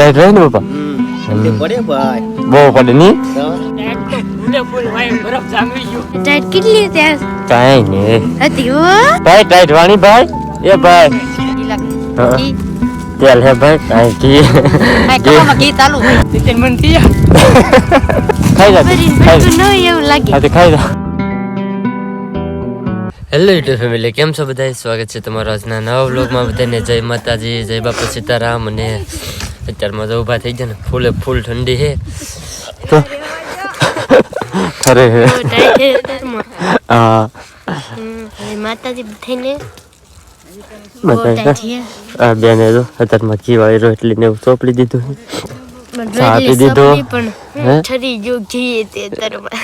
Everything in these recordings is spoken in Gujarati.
ટાઈટ રહે ને બાપા? પડે ભાઈ. બહુ પડે નહીં ટાઈટ કેટલી ત્યાં કાંઈ નહીં હતી હો. ભાઈ ટાઈટ વાણી ભાઈ? એ ભાઈ. તેલ હે. ભાઈ કાંઈ ઘી ઘી ખાઈ જા. ખાઈ ન એવું લાગે. હા તે ખાઈ જા. હેલો યુટ્યુબ ફેમિલી કેમ છો બધા સ્વાગત છે તમારા આજના નવા વ્લોગમાં બધાને જય માતાજી જય બાપા સીતારામ અને અત્યારમાં તો ઊભા થઈ જાય ને. ફૂલે ફૂલ ઠંડી છે. અરે. હે. હા માતાજી થઈને આ બેને તો અત્યારમાં ને એવું ચોપડી દીધું આપી દીધો. સપની પણ હે? ઠરી જો ઘી તે તરમાં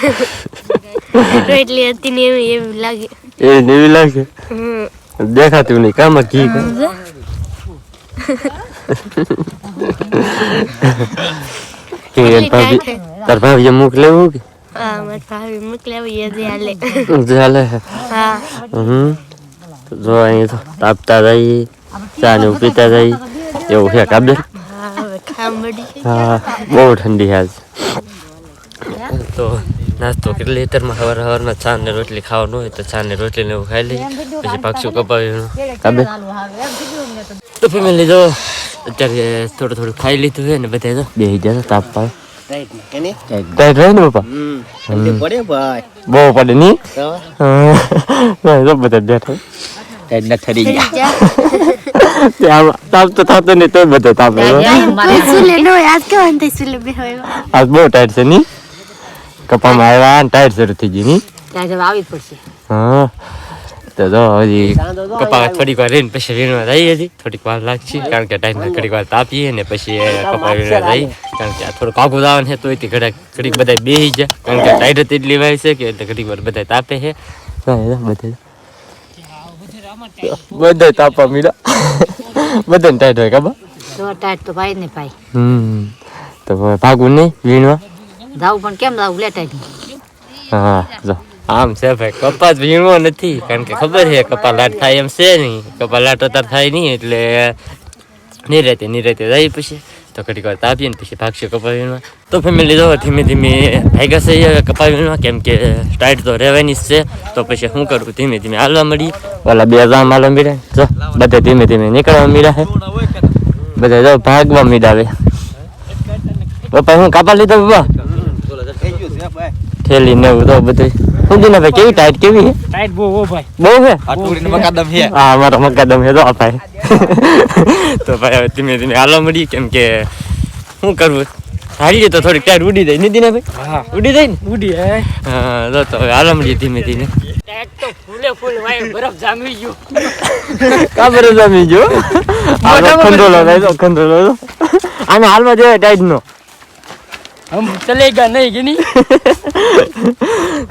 રોટલી હતી ને એવી એવી લાગે. એ neવી લાગે? દેખાતું નહીં કામ ઘી કા કે ભાભી તાર ભાભીએ મુખ લેવું કે હા મારી ભાભી મોકલાવી એ હાલે ચાલે હા હમ જો અહીં તો તાપતા જઈએ ચા ને એવું પીતા જઈએ એવું છે કાબર હા બહુ ઠંડી આજ તો નાસ્તો કેટલી લીટરમાં સવાર સવારમાં ચા ને રોટલી ખાવાનું હોય તો ચા ને રોટલી ને એવું ખાઈ લઈએ પછી પાકશું કપાવ્યું કાબર તો ફેમિલી જો અત્યારે થોડું થોડું ખાઈ લીધું છે ને બધા તો બેસી હજાર તાપ પાય ટાઈટ રહે ને બાપા પડે ભાઈ બહુ પડે નહીં તો બધા બેઠા ટાઈટ ના ઠરી ગયા જા ત્યાં તાપ તો થતો નહીં તો બધો તાપ આજ બે બહુ ટાઈટ છે નહીં કપામાં આવ્યા ટાઈટ શરૂ થઈ ગઈ નહીં આવી પડશે હા તો જો હજી કપા થોડીક વાર રહીને પછી વીણવા જઈએ હજી થોડીક વાર લાગશે કારણ કે ટાઈમ ઘડીક વાર તાપીએ ને પછી કપા વીણવા જઈએ. કારણ કે આ થોડુંક આગું દાવાનું છે તો એથી ઘડાક ઘડીક બધા બેસી જાય. કારણ કે ટાઈટ હતી એટલી વાય છે કે એટલે ઘડીક વાર બધા તાપે છે. બધા તાપા મીડા. બધાને ટાઈટ હોય ખબર? તો ટાઈટ તો ભાઈ ને ભાઈ. હમ. તો ભાગવું નહીં વીણવા? જાવું પણ કેમ જાવું લેટાઈ હા જો. આમ છે ભાઈ, કપા જ વીણવો નથી, કારણ કે ખબર છે, કપા લાટ થાય એમ છે નહીં. કપા લાટ અત્યારે થાય નહીં, એટલે નિરાતે નિરાતે જાય પછી. તો ઘડીક વાર તાપીએ ને પછી ભાગશે કપા વીણવા. તો ફેમિલી જો ધીમે ધીમે ભાગ્યા છે કપા વીણવા, કેમ કે ટાઈટ તો રહેવાની જ છે. તો પછી શું કરું? ધીમે ધીમે હાલવા મળી ઓલા બે જામ હાલવા મળ્યા જો, બધા ધીમે ધીમે નીકળવા મળ્યા છે. બધા જો ભાગવા મીડાવે પપ્પા હું કાપા લીધો પપ્પા? થેલી ને તો બધું સમજી ને ભાઈ? કેવી ટાઈટ કેવી? ટાઈટ બહુ હો ભાઈ. બહુ છે? આ ટુકડીને મકાદમ છે. હા મારો મકાદમ છે તો આ ભાઈ. તો ભાઈ હવે ધીમે ધીમે હાલો મળી કેમ કે શું કરવું? હારીએ તો થોડીક ટાઈટ ઉડી જાય. નથી ને ભાઈ? હા. ઉડી જાય ને? ઉડી હે હા તો હવે હાલવા મળીએ ધીમે ધીમે. ટાઈટ તો ફૂલે ફૂલ વાય બરફ જામી ગયો. કાબર જામી ગયો? આ કંટ્રોલ થાય તો ખંડોલો તો આને હાલમાં જોઈએ ટાઈટ નો? હમ ચલેગા નહીં કે નહીં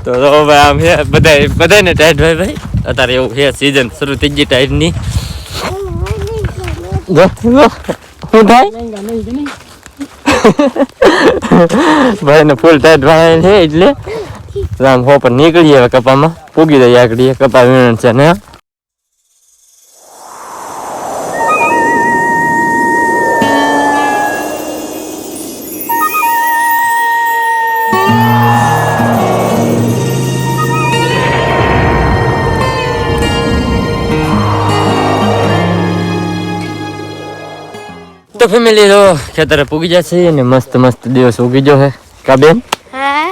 તો ભાઈ આમ હે બધા બધાને ટાઈટ ભાઈ ભાઈ. અત્યારે એવું હે સીઝન શરૂ થઈ ગઈ ટાઈટની જો જો, શું થાય? ભાઈ ને ફૂલ ટાઈટ ભાઈ છે એટલે. આમ હો, પણ નીકળીએ હવે કપામાં. પૂગી જઈએ આગળ કપા વીણન છે ને. તો ફેમિલી તો ખેતરે પૂગી જશે ને મસ્ત મસ્ત દિવસ ઉગી જો હે કા બેન? હા?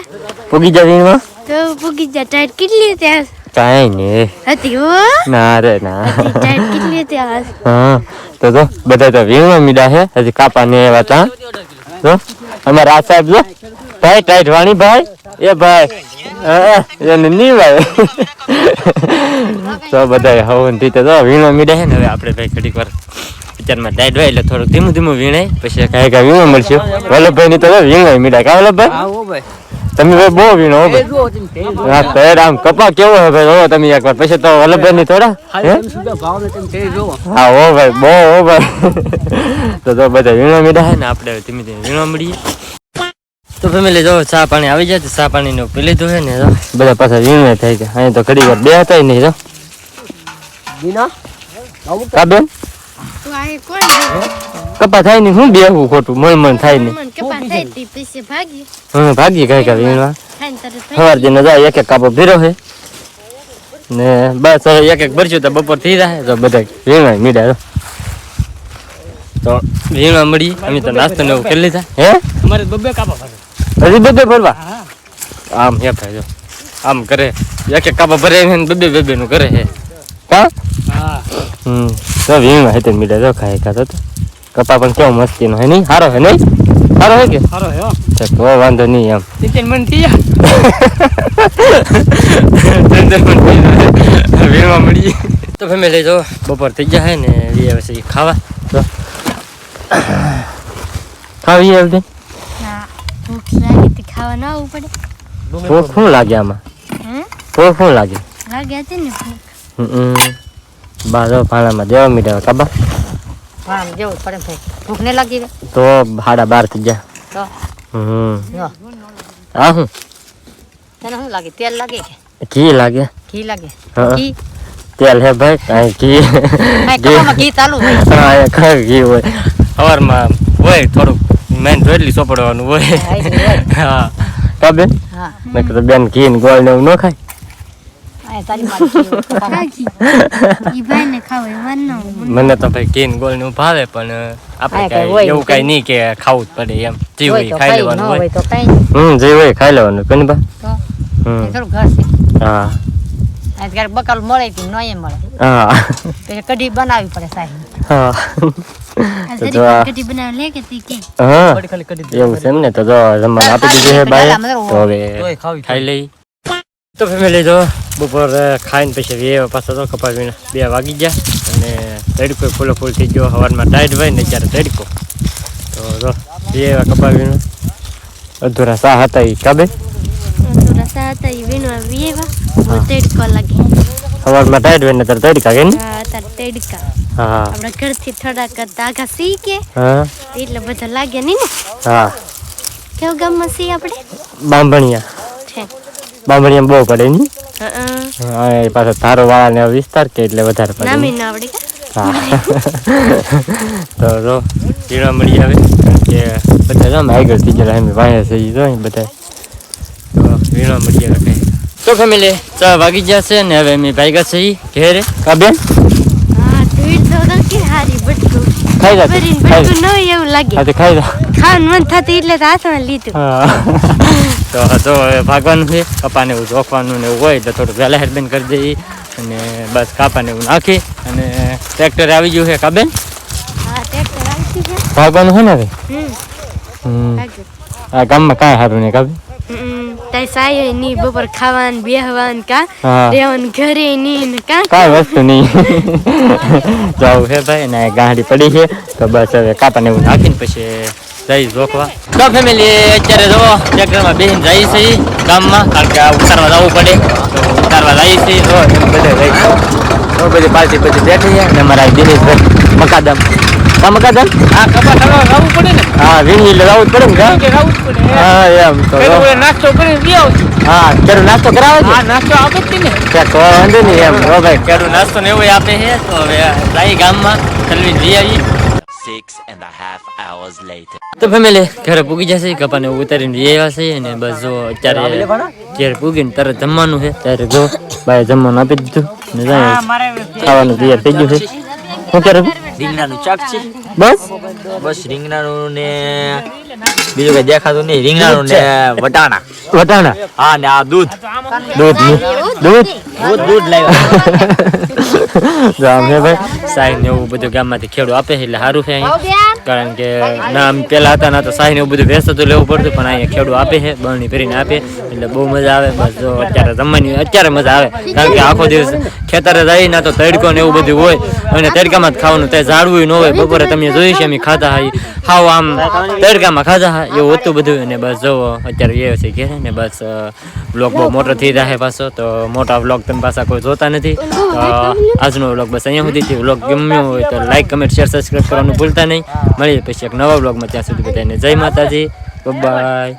પૂગી જા વીણવા? તો પૂગી જા. ટાઈટ કેટલી ત્યાં કાઈ ને હતી ઓ ના રે ના. હતી. ટાઈટ કેટલી ત્યાં હા. તો તો બધા તો વીણવા મીડા છે. હજી કાપા ને એવા તા તો અમારા આ સાહેબ જો. ભાઈ ટાઈટ વાણી ભાઈ? એ ભાઈ હા, એને ની ભાઈ તો બધા હવનથી તો વીણો મીડા છે ને હવે આપણે ભાઈ ઘડીક વાર વિચારમાં ટાઈટ હોય એટલે થોડુંક ધીમું ધીમું વીણાય પછી કાંઈ કાંઈ વીણો મળશે. વલ્લભભાઈ ની તો વીણાય મીડા કા વલ્લભભાઈ? તમે ભાઈ બહુ વીણો હો ભાઈ. જો જો પેર આમ કપા કેવો હે ભાઈ? હો તમે એકવાર. પછી તો વલ્લભભાઈ ની થોડા હે જો હા ભાઈ બહુ હો ભાઈ. તો તો બધા વીણો મીડા હે ને આપણે ધીમે ધીમે વીણો મળીએ. તો ફેમિલી જો ચા પાણી આવી જાય તો ચા પાણી નું પી લીધું હે ને બધા પાછા વીણ થઈ ગયા અહીં તો ઘડી વાર બે હતા નહીં તો દીના કપા થાય ને હું બેહવું ખોટું મન મન થાય ને હા ભાગી. કઈ કઈ વીણવા સવાર દિન જાય એક એક કાપો ભીરો છે. ને બસ હવે એક એક ભરશું તો બપોર થઈ જાય તો બધા વીણવા મીડા તો. વીણા વીણવા મળી અમે તો નાસ્તો ને એવું કરી લીધા. હે? અમારે બબ્બે કાપા હજી બધે ભરવા? આમ હે ભાઈ આમ કરે. એક એક કાપા ભરે ને બબે બબે નું કરે હે કા હા. હમ. તો વીણ હે તેમ મીડા જો ખાય કા તો કપા પણ કેવો મસ્તી નો હે નહીં? સારો હે નહીં? સારો હે કે? સારો હે તો તો વાંધો નહીં એમ. તીતેન મન થઈ જા વીણવા મળી તો ફેમિલી જો બપોર થઈ ગયા હે ને વી આવે છે ખાવા. તો ખાવી હવે ના ભૂખ લાગે હતી ખાવા ના આવવું પડે. ભૂખ શું લાગે આમાં? હે ભૂખ શું લાગે? લાગે હતી ને ભૂખ. બાજો પાણામાં દેવા મીડા કાબા પણ જવું પડે ભાઈ. ભૂખ ને લાગી રે તો ભાડા બાર થઈ ગયા. તો? હમ. જો. આ શું તને શું લાગે? તેલ લાગે કે? ઘી લાગે. ઘી લાગે. હા. ઘી? તેલ હે ભાઈ કાંઈ ઘી. કાંઈ ઘી. ચાલુ હા એ ઘી હોય. સવારમાં હોય થોડુંક. મેન જોઈલી સોપડવાનું હોય. હા, જ. હા. કા બેન? હા. મેં કીધું બેન ઘી ને ગોળ ને એવું ન ખાય. મન નો મને તો. ભાઈ ઘી ને ગોળ ને ભાવે પણ આપણે હા, એવું કઈ નહીં કે ખાવું જ પડે એમ. જે હોય ખાઈ લેવાનું હોય. તો કાંઈ. હમ જે હોય ખાઈ લેવાનું કોની બા તો? હમ. એ થોડું ઘર છે. હા. આ બકાલ મળે કે ન મળે. હા. પછી કઢી બનાવી પડે સાહેબ. હા. તો કઢી બનાવી લે કે તી કે? હા. ખાલી ખાલી એવું છે એમ ને તો જો જમવાનું આપી દીધું છે બાએ તો હવે ખાઈ લઈ. તો ફેમિલી જો બપોર ખાઈને પછી બે પાસે તો કપાસ વીણા બે વાગી ગયા અને તડકો ફૂલો ફૂલ થઈ ગયો. સવારમાં ટાઈટ હોય ને ત્યારે તડકો. તો જો બે એવા કપાસ વીણા અધૂરા સા હતા એ કાબે? રસા હતા ઈ. વીણવા વીએવા તડકો લાગે. સવારમાં ટાઈટ હોય ને ત્યારે તડકા કે ને હા તાર તડકા. હા. આપણા ઘરથી થોડાક સી કે. હા. એટલે બધા લાગે નહીં ને? હા. કેવું ગામમાં સી આપણે? બાંભણિયા. છે. બાંભણિયા બહુ પડે ની? હા એ પાછો ધારો વાળા ને વિસ્તાર કે એટલે વધારે પડે નામી ના આવડે તો જો ઝીણા મળી આવે. કે બધા જો આગળ થઈ ગયા એમ વાયા છે જો બધા. તો વીણા મળી આવે તો ફેમિલી ચા વાગી ગયા છે ને હવે અમે ભાગ્યા છે ઈ ઘેરે. કા બેન? ખાઈ જા ખાઈ હોય એવું લાગે. હા તો ખાઈ જા. ખાવાનું મન થતું એટલે તો હાથમાં લીધું. હા. તો જો હવે ભાગવાનું છે. કપાને એવું જોખવાનું ને એવું હોય તો થોડું વહેલા હેરબેન કરી દઈએ. અને બસ કાપાને એવું નાખી અને ટ્રેક્ટર આવી ગયું છે કાબેન? હા ભાગવાનું છે ને હમ. આ ગામમાં કાંઈ સારું નહીં કાબેન? તાઈ સાયો ની બપોર ખાવાનું બેહવાનું કા? હા. રહેવાનું ઘરે ની ને કા? કાંઈ વસ્તુ નહીં. જવું છે ભાઈ ને ગાંડી પડી છે. તો બસ હવે કાપાને એવું નાખીને પછી જઈ જોખવા. તો ફેમિલી અત્યારે જો ટ્રેક્ટરમાં બેસીને જઈ છે ગામમાં કારણ કે ઉતારવા જવું પડે. તો ઉતારવા જઈ છે તો બધે જઈ તો બધી પાર્ટી બધી બેઠી છે અને અમારા દિનેશભાઈ મકાદમ. હા મકાદમ? હા કપા ખાવા ખાવું પડે ને? હા એટલે જવું જ પડે ને કે જ પડે હા. એમ તો જો. નાસ્તો કરીને બી આવશું. હા કેરું નાસ્તો કરાવે છે? હા નાસ્તો આપે જ ને. તો વાંધો નહીં એમ. હો ભાઈ. કેરું નાસ્તો ને એવું આપે છે તો હવે જઈ ગામમાં ચલવી જઈ આવી Six and a half hours later. તો ફેમિલી ઘરે પૂગી જશે કપાને ઉતારીને જઈ આવ્યા છે અને બસ જો અત્યારે ઘેર પૂગીને તરત જમવાનું છે. ત્યારે જો બાય જમવાનું આપી દીધું ને જાય ખાવાનું તૈયાર થઈ ગયું છે. શું કરે રીંગણાનું ચાક છે. બસ? બસ રીંગણાનું ને બીજું કઈ દેખાતું નહીં. રીંગણાનું ને વટાણા. વટાણા? હા ને આ દૂધ. દૂધ? દૂધ? દૂધ દૂધ લાવ્યા. જો હે ભાઈ? સાઈન ને એવું બધું ગામમાંથી ખેડૂ આપે છે એટલે સારું છે અહીં. કારણ કે ના આમ પેલા હતા ના તો સાઈ ને એવું બધું તો લેવું પડતું, પણ અહીંયા ખેડૂ આપે છે બળની ભરીને આપે એટલે બહુ મજા આવે. બસ જો અત્યારે જમવાની, અત્યારે મજા આવે. કારણ કે આખો દિવસ ખેતરે જાય, ના તો તડકો ને એવું બધું હોય, અને તડકામાં જ ખાવાનું તે ઝાડવું ન હોય. બપોરે તમે જોઈ છે અમે ખાતા હોય, હાવ આમ તડકામાં ખાતા હા એવું હતું બધું. અને બસ જો, અત્યારે એ છે ઘેરે ને બસ બ્લોગ બહુ મોટો થઈ જાય પાછો. તો મોટા બ્લોગ તમે પાછા કોઈ જોતા નથી. તો આજનો બ્લોગ બસ અહીંયા સુધી વ્લોગ ગમ્યો હોય તો લાઈક કમેન્ટ શેર સબસ્ક્રાઈબ કરવાનું ભૂલતા નહીં. મળીએ પછી એક નવા વ્લોગમાં ત્યાં સુધી બધાને જય માતાજી. બાય